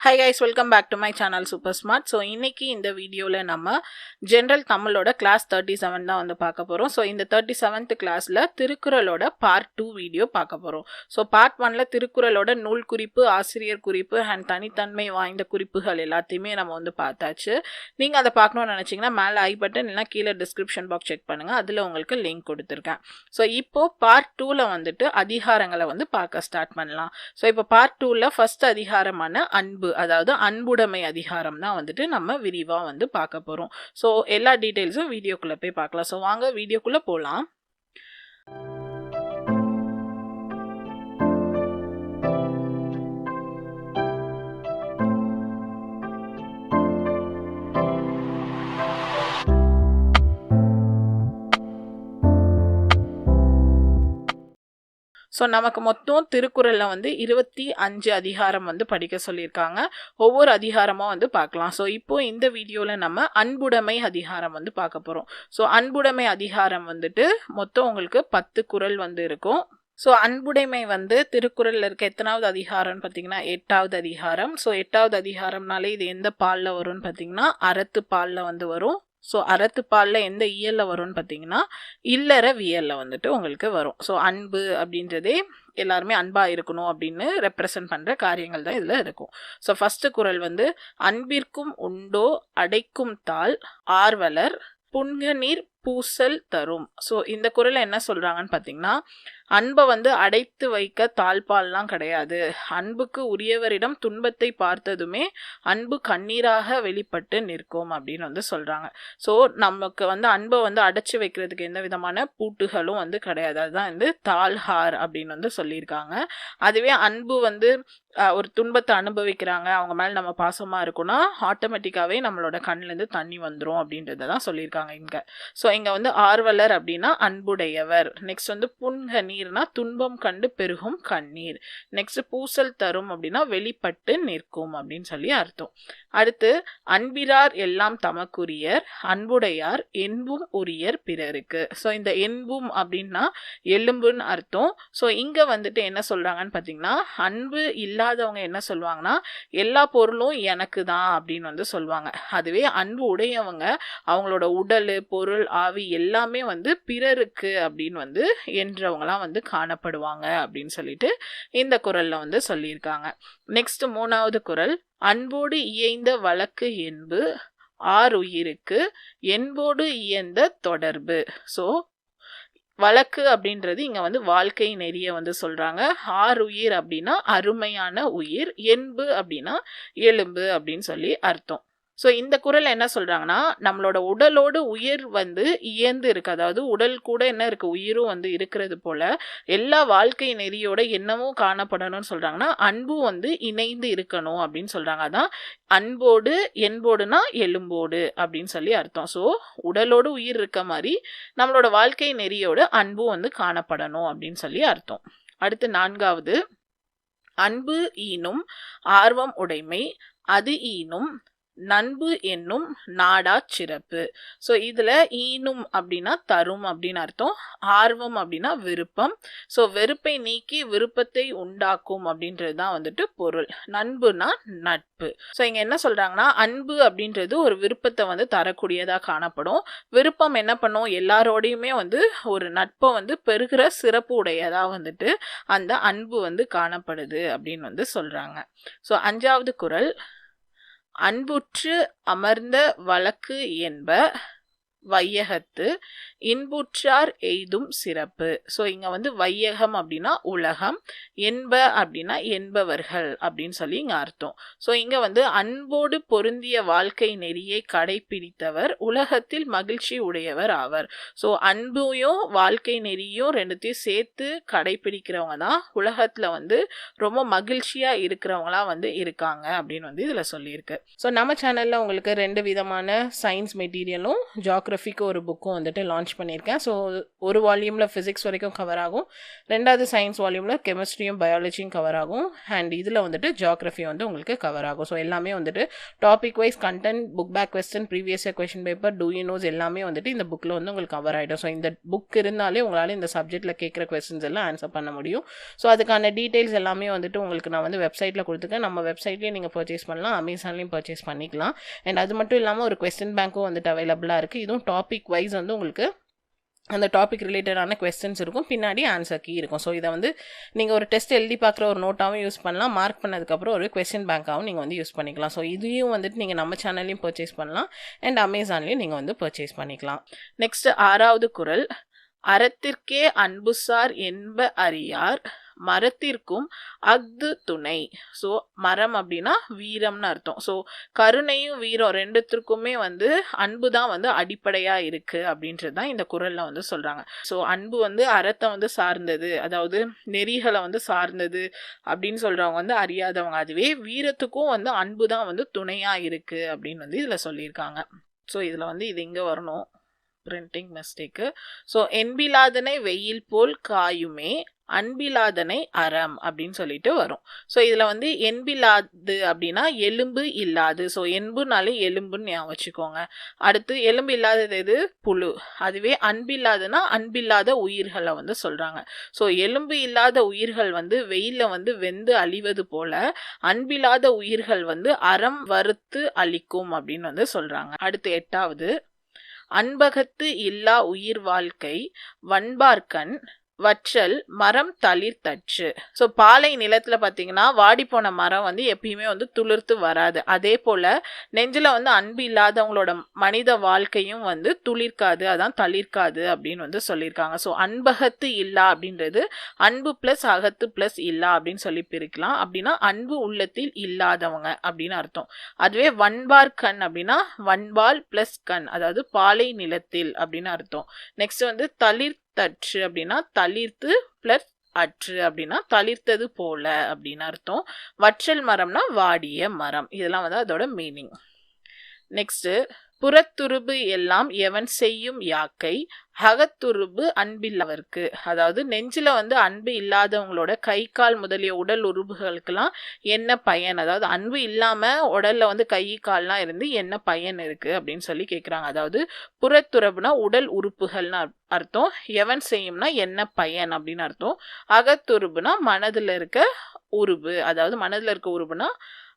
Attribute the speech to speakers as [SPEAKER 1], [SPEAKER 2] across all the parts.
[SPEAKER 1] Hi guys welcome back to my channel super smart so இன்றைக்கி இந்த வீடியோவில் நம்ம ஜென்ரல் தமிழோட கிளாஸ் தேர்ட்டி செவன் தான் வந்து பார்க்க போகிறோம் ஸோ இந்த தேர்ட்டி செவன்த் கிளாஸில் திருக்குறளோட பார்ட் டூ வீடியோ பார்க்க போகிறோம் ஸோ பார்ட் ஒன்ல திருக்குறளோட நூல் குறிப்பு ஆசிரியர் குறிப்பு அண்ட் தனித்தன்மை வாய்ந்த குறிப்புகள் எல்லாத்தையுமே நம்ம வந்து பார்த்தாச்சு. நீங்கள் அதை பார்க்கணும்னு நினச்சிங்கன்னா மேலே ஐ பட்டன் இல்லைனா கீழே டிஸ்கிரிப்ஷன் பாக்ஸ் செக் பண்ணுங்கள் அதில் உங்களுக்கு லிங்க் கொடுத்துருக்கேன். ஸோ இப்போ பார்ட் டூவில் வந்துட்டு அதிகாரங்களை வந்து பார்க்க ஸ்டார்ட் பண்ணலாம். ஸோ இப்போ பார்ட் டூவில் ஃபஸ்ட் அதிகாரமான அன்பு அதாவது அன்புடைமை அதிகாரம் தான் வந்துட்டு நம்ம விரிவாக வந்து பார்க்க போகிறோம் ஸோ எல்லா டீட்டெயில்ஸும் வீடியோக்குள்ளே போய் பார்க்கலாம். ஸோ வாங்க வீடியோக்குள்ளே போகலாம் ஸோ நமக்கு மொத்தம் திருக்குறளில் வந்து இருபத்தி அஞ்சு அதிகாரம் வந்து படிக்க சொல்லியிருக்காங்க. ஒவ்வொரு அதிகாரமாக வந்து பார்க்கலாம். ஸோ இப்போ இந்த வீடியோவில் நம்ம அன்புடைமை அதிகாரம் வந்து பார்க்க போகிறோம் ஸோ அன்புடைமை அதிகாரம் வந்துட்டு மொத்தம் உங்களுக்கு பத்து குறள் வந்து இருக்கும். ஸோ அன்புடைமை வந்து திருக்குறளில் இருக்க எத்தனாவது அதிகாரம்னு பார்த்தீங்கன்னா எட்டாவது அதிகாரம். ஸோ எட்டாவது அதிகாரம்னாலே இது எந்த பாலில் வரும்னு பார்த்தீங்கன்னா அறத்து பாலில் வந்து வரும். ஸோ அறத்துப்பாலில் எந்த இயலில் வரும்னு பார்த்தீங்கன்னா இல்லற வியலில் வந்துட்டு உங்களுக்கு வரும். ஸோ அன்பு அப்படின்றதே எல்லாருமே அன்பாக இருக்கணும் அப்படின்னு ரெப்ரசன்ட் பண்ணுற காரியங்கள் தான் இதில் இருக்கும். ஸோ ஃபஸ்ட்டு குரல் வந்து அன்பிற்கும் உண்டோ அடைக்கும் தாள் ஆர்வலர் புன்கநீர் பூசல் தரும். ஸோ இந்த குரலை என்ன சொல்கிறாங்கன்னு பார்த்தீங்கன்னா அன்பை வந்து அடைத்து வைக்க தாழ்பால்லாம் கிடையாது. அன்புக்கு உரியவரிடம் துன்பத்தை பார்த்ததுமே அன்பு கண்ணீராக வெளிப்பட்டு நிற்கும் அப்படின்னு வந்து சொல்கிறாங்க ஸோ நமக்கு வந்து அன்பை வந்து அடைச்சி வைக்கிறதுக்கு எந்த விதமான பூட்டுகளும் வந்து கிடையாது. அதுதான் வந்து தாழ்ஹார் அப்படின்னு வந்து சொல்லியிருக்காங்க. அதுவே அன்பு வந்து ஒரு துன்பத்தை அனுபவிக்கிறாங்க. அவங்க மேலே நம்ம பாசமாக இருக்குன்னா ஆட்டோமேட்டிக்காகவே நம்மளோட கண்ணிலேருந்து தண்ணி வந்துடும் அப்படின்றத தான் சொல்லியிருக்காங்க இங்கே. ஸோ இங்கே வந்து ஆர்வலர் அப்படின்னா அன்புடையவர். நெக்ஸ்ட் வந்து புன்கனி கண்ணீர்னா துன்பம் கண்டு பெருகும் கண்ணீர். நெக்ஸ்ட் பூசல் தரும் அப்படின்னா வெளிப்பட்டு நிற்கும் அப்படின்னு சொல்லி அர்த்தம். அடுத்து அன்பிரார் எல்லாம் தமக்குரியர் அன்புடையார் என்பும் உரியர் பிறருக்கு. ஸோ இந்த என்பும் அப்படின்னா எலும்புன்னு அர்த்தம். ஸோ இங்கே வந்துட்டு என்ன சொல்கிறாங்கன்னு பார்த்தீங்கன்னா அன்பு இல்லாதவங்க என்ன சொல்லுவாங்கன்னா எல்லா பொருளும் எனக்கு தான் அப்படின்னு வந்து சொல்லுவாங்க. அதுவே அன்பு உடையவங்க அவங்களோட உடல் பொருள் ஆவி எல்லாமே வந்து பிறருக்கு அப்படின்னு வந்து என்றவங்களாம் வந்து வந்து காணப்படுவாங்க அப்படின்னு சொல்லிட்டு இந்த குரலில் வந்து சொல்லியிருக்காங்க. நெக்ஸ்ட் மூணாவது குரல் அன்போடு இயைந்த வழக்கு என்பு ஆறு உயிருக்கு என்போடு இயந்த தொடர்பு. ஸோ வழக்கு அப்படின்றது இங்கே வந்து வாழ்க்கை நெறிய வந்து சொல்கிறாங்க ஆறு உயிர் அப்படின்னா அருமையான உயிர் என்பு அப்படின்னா எலும்பு அப்படின்னு சொல்லி அர்த்தம். ஸோ இந்த குரல் என்ன சொல்கிறாங்கன்னா நம்மளோட உடலோடு உயிர் வந்து இயந்து இருக்குது அதாவது உடல் கூட என்ன இருக்குது உயிரும் வந்து இருக்கிறது போல் எல்லா வாழ்க்கை நெறியோட என்னமும் காணப்படணும்னு சொல்கிறாங்கன்னா அன்பும் வந்து இணைந்து இருக்கணும் அப்படின்னு சொல்கிறாங்க அதான் அன்போடு என்போடுனா எலும்போடு அப்படின்னு சொல்லி அர்த்தம். ஸோ உடலோடு உயிர் இருக்க மாதிரி நம்மளோட வாழ்க்கை நெறியோட அன்பும் வந்து காணப்படணும் அப்படின்னு சொல்லி அர்த்தம். அடுத்து நான்காவது அன்பு ஈனும் ஆர்வம் உடைமை அது ஈனும் நண்பு என்னும் நாடா சிறப்பு. ஸோ இதில் ஈனும் அப்படின்னா தரும் அப்படின்னு அர்த்தம். ஆர்வம் அப்படின்னா விருப்பம். ஸோ வெறுப்பை நீக்கி விருப்பத்தை உண்டாக்கும் அப்படின்றது தான் வந்துட்டு பொருள். நண்புனா நட்பு. ஸோ இங்கே என்ன சொல்கிறாங்கன்னா அன்பு அப்படின்றது ஒரு விருப்பத்தை வந்து தரக்கூடியதாக காணப்படும். விருப்பம் என்ன பண்ணும்? எல்லாரோடையுமே வந்து ஒரு நட்பை வந்து பெருகிற சிறப்பு உடையதாக வந்துட்டு அந்த அன்பு வந்து காணப்படுது அப்படின்னு வந்து சொல்கிறாங்க ஸோ அஞ்சாவது குரல் அன்புற்று அமர்ந்த வழக்கு என்ப வையகத்து இன்புற்றார் எய்தும் சிறப்பு. ஸோ இங்கே வந்து வையகம் அப்படின்னா உலகம் என்ப அப்படின்னா என்பவர்கள் அப்படின்னு சொல்லி இங்கே அர்த்தம். ஸோ இங்கே வந்து அன்போடு பொருந்திய வாழ்க்கை நெறியை கடைபிடித்தவர் உலகத்தில் மகிழ்ச்சி உடையவர் ஆவர். ஸோ அன்பையும் வாழ்க்கை நெறியும் ரெண்டுத்தையும் சேர்த்து கடைபிடிக்கிறவங்க தான் உலகத்தில் வந்து ரொம்ப மகிழ்ச்சியாக இருக்கிறவங்களாம் வந்து இருக்காங்க அப்படின்னு வந்து இதில் சொல்லியிருக்கு. ஸோ நம்ம சேனலில் உங்களுக்கு ரெண்டு விதமான சயின்ஸ் மெட்டீரியலும் ஜாக் ஜியாகிரஃபிக்கு ஒரு புக்கும் வந்துட்டு லான்ச் பண்ணியிருக்கேன். ஸோ ஒரு வால்யூமில் ஃபிசிக்ஸ் வரைக்கும் கவர் ஆகும். ரெண்டாவது சயின்ஸ் வால்யூமில் கெமிஸ்ட்ரியும் பயாலஜியும் கவர் ஆகும். அண்ட் இதில் வந்துட்டு ஜியாகிரஃபி வந்து உங்களுக்கு கவர் ஆகும். ஸோ எல்லாமே வந்துட்டு topic wise content book back question previous question question paper do you knows எல்லாமே வந்துட்டு இந்த புக்கில் வந்து உங்களுக்கு கவர் ஆகிடும் ஸோ இந்த புக் இருந்தாலே உங்களால் இந்த சப்ஜெக்ட்டில் கேட்குற கொஸ்டின்ஸ் எல்லாம் ஆன்சர் பண்ண முடியும். ஸோ அதுக்கான டீட்டெயில்ஸ் எல்லாமே வந்துட்டு உங்களுக்கு நான் வந்து வெப்சைட்டில் கொடுத்துருக்கேன். நம்ம வெப்சைட்லேயே நீங்கள் பர்ச்சேஸ் பண்ணலாம். அமேசான்லேயும் பர்ச்சேஸ் பண்ணிக்கலாம். அண்ட் அது மட்டும் இல்லாமல் ஒரு கொஸ்டின் பேங்க்கும் வந்துட்டு அவைலபிளாக இருக்குது இதுவும் டாபிக் வைஸ் வந்து உங்களுக்கு அந்த டாபிக் ரிலேட்டடான கொஸ்டின்ஸ் இருக்கும். பின்னாடி ஆன்சர் கீ இருக்கும். ஸோ இதை வந்து நீங்கள் ஒரு டெஸ்ட் எழுதி பார்க்குற ஒரு நோட்டாகவும் யூஸ் பண்ணலாம். மார்க் பண்ணதுக்கப்புறம் ஒரு கொஸ்டின் பேங்காகவும் நீங்கள் வந்து யூஸ் பண்ணிக்கலாம். ஸோ இதையும் வந்துட்டு நீங்கள் நம்ம சேனல்லையும் பர்ச்சேஸ் பண்ணலாம். அண்ட் அமேசான்லேயும் நீங்கள் வந்து பர்ச்சேஸ் பண்ணிக்கலாம். நெக்ஸ்ட் ஆறாவது குரல். அறத்திற்கே அன்புசார் என்ப அறியார். மரத்திற்கும் அஃது துணை. ஸோ மரம் அப்படின்னா வீரம்னு அர்த்தம். ஸோ கருணையும் வீரம் ரெண்டுத்திற்குமே வந்து அன்பு தான் வந்து அடிப்படையாக இருக்குது அப்படின்றது தான் இந்த குரலில் வந்து சொல்கிறாங்க ஸோ அன்பு வந்து அறத்தை வந்து சார்ந்தது. அதாவது நெறிகளை வந்து சார்ந்தது அப்படின்னு சொல்கிறவங்க வந்து அறியாதவங்க. அதுவே வீரத்துக்கும் வந்து அன்பு தான் வந்து துணையாக இருக்குது அப்படின்னு வந்து இதில் சொல்லியிருக்காங்க. ஸோ இதில் வந்து இது இங்கே வரணும். பிரிண்டிங் மிஸ்டேக்கு ஸோ என்பிலாதனை வெயில் போல் காயுமே அன்பிலாதனை அறம் அப்படின்னு சொல்லிட்டு வரும். ஸோ இதில் வந்து என்பிலாது அப்படின்னா எலும்பு இல்லாது. ஸோ என்புனாலே எலும்புன்னு ஞாபகம் வச்சுக்கோங்க. அடுத்து எலும்பு இல்லாதது எது? புழு. அதுவே அன்பில்லாதுன்னா அன்பில்லாத உயிர்களை வந்து சொல்கிறாங்க ஸோ எலும்பு இல்லாத உயிர்கள் வந்து வெயிலில் வந்து வெந்து அழிவது போல அன்பில்லாத உயிர்கள் வந்து அறம் வறுத்து அழிக்கும் அப்படின்னு வந்து சொல்கிறாங்க அடுத்து எட்டாவது அன்பகத்து இல்லா உயிர் வாழ்க்கை வன்பார்க்கன் வற்றல் மரம் தளிர் தச்சு. ஸோ பாலை நிலத்தில் பார்த்தீங்கன்னா வாடி போன மரம் வந்து எப்பயுமே வந்து துளிர்த்து வராது. அதே போல் நெஞ்சில் வந்து அன்பு இல்லாதவங்களோட மனித வாழ்க்கையும் வந்து துளிர்க்காது அதான் தளிர்க்காது அப்படின்னு வந்து சொல்லியிருக்காங்க. ஸோ அன்பகத்து இல்லா அப்படின்றது அன்பு ப்ளஸ் அகத்து ப்ளஸ் இல்லா அப்படின்னு சொல்லி பிரிக்கலாம். அப்படின்னா அன்பு உள்ளத்தில் இல்லாதவங்க அப்படின்னு அர்த்தம். அதுவே வன்பார் கண் அப்படின்னா வன்பால் ப்ளஸ் கண் அதாவது பாலை நிலத்தில் அப்படின்னு அர்த்தம். நெக்ஸ்ட் வந்து தளிர் தற்று அப்படின்னா தளிர்த்து பிளஸ் அற்று அப்படின்னா தளிர்த்தது போல அப்படின்னு அர்த்தம். வற்றல் மரம்னா வாடிய மரம். இதெல்லாம் வந்து அதோட மீனிங் நெக்ஸ்ட்டு புறத்துருபு எல்லாம் எவன் செய்யும் யாக்கை? அகத்துருபு அன்பில்லவர்க்கு அதாவது நெஞ்சில் வந்து அன்பு இல்லாதவங்களோட கை கால் முதலிய உடல் உறுப்புகளுக்கெல்லாம் என்ன பயன்? அதாவது அன்பு இல்லாமல் உடலில் வந்து கை கால்லாம் இருந்து என்ன பயன் இருக்குது அப்படின்னு சொல்லி கேட்குறாங்க அதாவது புறத்துறவுனா உடல் உறுப்புகள்னு அர்த்தம். எவன் செய்யும்னா என்ன பயன் அப்படின்னு அர்த்தம். அகத்துருபுனா மனதில் இருக்க உருவு அதாவது மனதில் இருக்க உருவுனா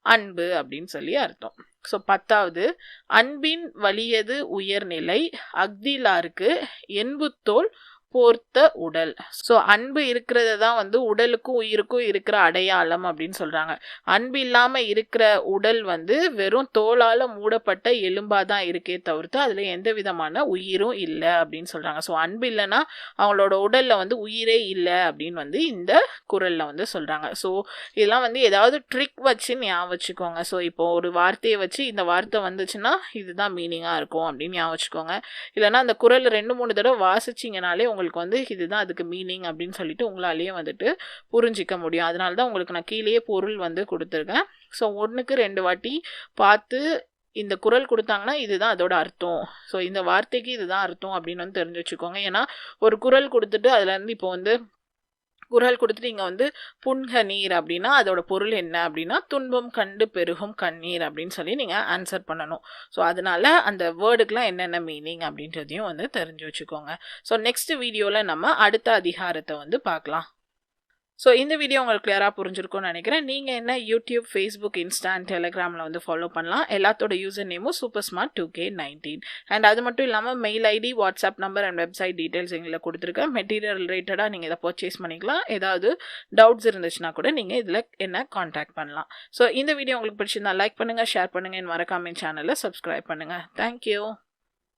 [SPEAKER 1] அன்பு அப்படின்னு சொல்லி அர்த்தம். ஸோ பத்தாவது அன்பின் வலியது உயர்நிலை அக்திலாருக்கு என்புத்தோல் போர்த்த உடல். ஸோ அன்பு இருக்கிறது தான் வந்து உடலுக்கும் உயிருக்கும் இருக்கிற அடையாளம் அப்படின்னு சொல்கிறாங்க அன்பு இல்லாமல் இருக்கிற உடல் வந்து வெறும் தோலால் மூடப்பட்ட எலும்பாக தான் இருக்கே தவிர்த்து அதில் எந்த விதமான உயிரும் இல்லை அப்படின்னு சொல்கிறாங்க ஸோ அன்பு இல்லைன்னா அவங்களோட உடலில் வந்து உயிரே இல்லை அப்படின்னு வந்து இந்த குரலில் வந்து சொல்கிறாங்க ஸோ இதெல்லாம் வந்து ஏதாவது ட்ரிக் வச்சு ஞாபகம் வச்சுக்கோங்க. ஸோ இப்போ ஒரு வார்த்தையை வச்சு இந்த வார்த்தை வந்துச்சுன்னா இதுதான் மீனிங்காக இருக்கும் அப்படின்னு ஞாபகம் வச்சுக்கோங்க. இல்லைன்னா அந்த குரல் ரெண்டு மூணு தடவை வாசிச்சிங்கனாலே உங்களுக்கு உங்களுக்கு வந்து இதுதான் அதுக்கு மீனிங் அப்படின்னு சொல்லிட்டு உங்களாலேயே வந்துட்டு புரிஞ்சிக்க முடியும். அதனால தான் உங்களுக்கு நான் கீழேயே பொருள் வந்து கொடுத்துருக்கேன். ஸோ ஒன்றுக்கு ரெண்டு வாட்டி பார்த்து இந்த குரல் கொடுத்தாங்கன்னா இதுதான் அதோட அர்த்தம். ஸோ இந்த வார்த்தைக்கு இதுதான் அர்த்தம் அப்படின்னு வந்து தெரிஞ்சு வச்சுக்கோங்க. ஏன்னா ஒரு குரல் கொடுத்துட்டு அதுலேருந்து இப்போ வந்து குரல் கொடுத்துட்டு இங்கே வந்து புன்க நீர் அப்படின்னா அதோட பொருள் என்ன அப்படின்னா துன்பம் கண்டு பெருகும் கண்ணீர் அப்படின்னு சொல்லி நீங்கள் ஆன்சர் பண்ணணும். ஸோ அதனால அந்த வேர்டுக்கெலாம் என்னென்ன மீனிங் அப்படின்றதையும் வந்து தெரிஞ்சு வச்சுக்கோங்க. ஸோ நெக்ஸ்ட் வீடியோவில் நம்ம அடுத்த அதிகாரத்தை வந்து பார்க்கலாம். ஸோ இந்த வீடியோ உங்களுக்கு கிளியராக புரிஞ்சிருக்கும்னு நினைக்கிறேன். நீங்கள் என்ன யூடியூப் ஃபேஸ்புக் இன்ஸ்டா அண்ட் டெலிகிராமில் வந்து ஃபாலோ பண்ணலாம். எல்லாத்தோட யூசர் நேமும் super smart two K nineteen and அது மட்டும் இல்லாமல் mail ID WhatsApp number and website details எங்களை கொடுத்துருக்கேன் மெட்டீரியல் ரிலேட்டடாக நீங்கள் இதை பர்ச்சேஸ் பண்ணிக்கலாம். ஏதாவது டவுட்ஸ் இருந்துச்சுன்னா கூட நீங்கள் இதில் என்ன காண்டாக்ட் பண்ணலாம். ஸோ இந்த வீடியோ உங்களுக்கு பிடிச்சிருந்தா லைக் பண்ணுங்கள் ஷேர் பண்ணுங்கள் என் மறக்காம சேனலை சப்ஸ்கிரைப் பண்ணுங்கள் தேங்க்யூ